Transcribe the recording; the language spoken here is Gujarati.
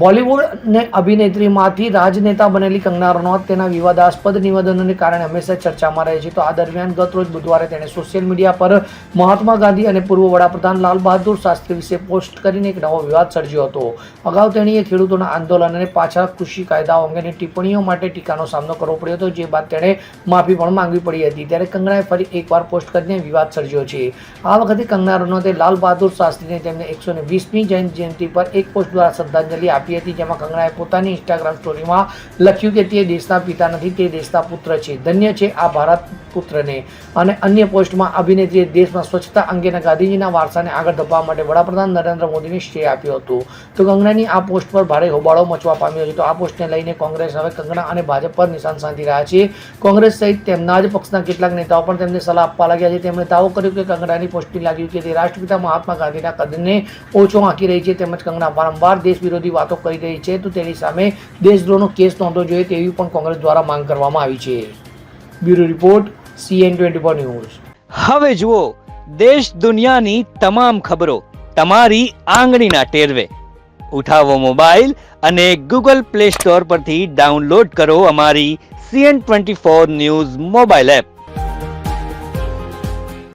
બોલિવૂડ ને અભિનેત્રીમાંથી રાજનેતા બનેલી કંગના રનૌત તેના વિવાદાસ્પદ નિવેદનોને કારણે હંમેશા ચર્ચામાં રહે છે. તો આ દરમિયાન ગત રોજ બુધવારે તેણે સોશિયલ મીડિયા પર મહાત્મા ગાંધી અને પૂર્વ વડાપ્રધાન લાલ બહાદુર શાસ્ત્રી વિશે પોસ્ટ કરીને એક નવો વિવાદ સર્જ્યો હતો. અગાઉ તેણીએ ખેડૂતોના આંદોલન અને પાછા કૃષિ કાયદાઓ અંગેની ટિપ્પણીઓ માટે ટીકાનો સામનો કરવો પડ્યો હતો, જે બાદ તેણે માફી પણ માંગવી પડી હતી. ત્યારે કંગનાએ ફરી એકવાર પોસ્ટ કરીને વિવાદ સર્જ્યો છે. આ વખતે કંગના રનૌતે લાલ બહાદુર શાસ્ત્રીને તેમને એકસો વીસમી જયંતિ પર એક પોસ્ટ દ્વારા શ્રદ્ધાંજલિ આપી હતી જેમાં કંગનાએ પોતાની ઇન્સ્ટાગ્રામ સ્ટોરીમાં લખ્યું કે તે દેશના પિતા નથી, તે દેશના પુત્ર છે. ધન્ય છે આ ભારત પુત્રને. અને અન્ય પોસ્ટમાં અભિનેત્રીએ દેશમાં સ્વચ્છતા અંગેના ગાંધીજીના વારસાને આગળ ધપાવવા માટે વડાપ્રધાન નરેન્દ્ર મોદીને શ્રેય આપ્યું હતું. તો કંગનાની આ પોસ્ટ પર ભારે હોબાળો મચવા પામ્યો છે. તો આ પોસ્ટને લઈને કોંગ્રેસ હવે કંગના અને ભાજપ પર નિશાન સાધી રહ્યા છે. કોંગ્રેસ સહિત તેમના જ પક્ષના કેટલાક નેતાઓ પણ તેમને સલાહ આપવા લાગ્યા છે. તેમણે દાવો કર્યો કે કંગનાની પોસ્ટિંગ લાગ્યું કે તે રાષ્ટ્રપિતા મહાત્મા ગાંધીના કદને ઓછો આંકી રહી છે. તેમજ કંગના વારંવાર દેશ વિરોધી વાતો કરી રહી છે, તો તેની સામે દેશદ્રોહનો કેસ નોંધવો જોઈએ તેવી પણ કોંગ્રેસ દ્વારા માંગ કરવામાં આવી છે. Bureau report CN twenty four news. હવે જુઓ, દેશ દુનિયાની તમામ ખબરો તમારી આંગળીના ટેરવે. ઉઠાવો મોબાઈલ અને ગૂગલ પ્લે સ્ટોર પરથી ડાઉનલોડ કરો અમારી CN twenty four news mobile app.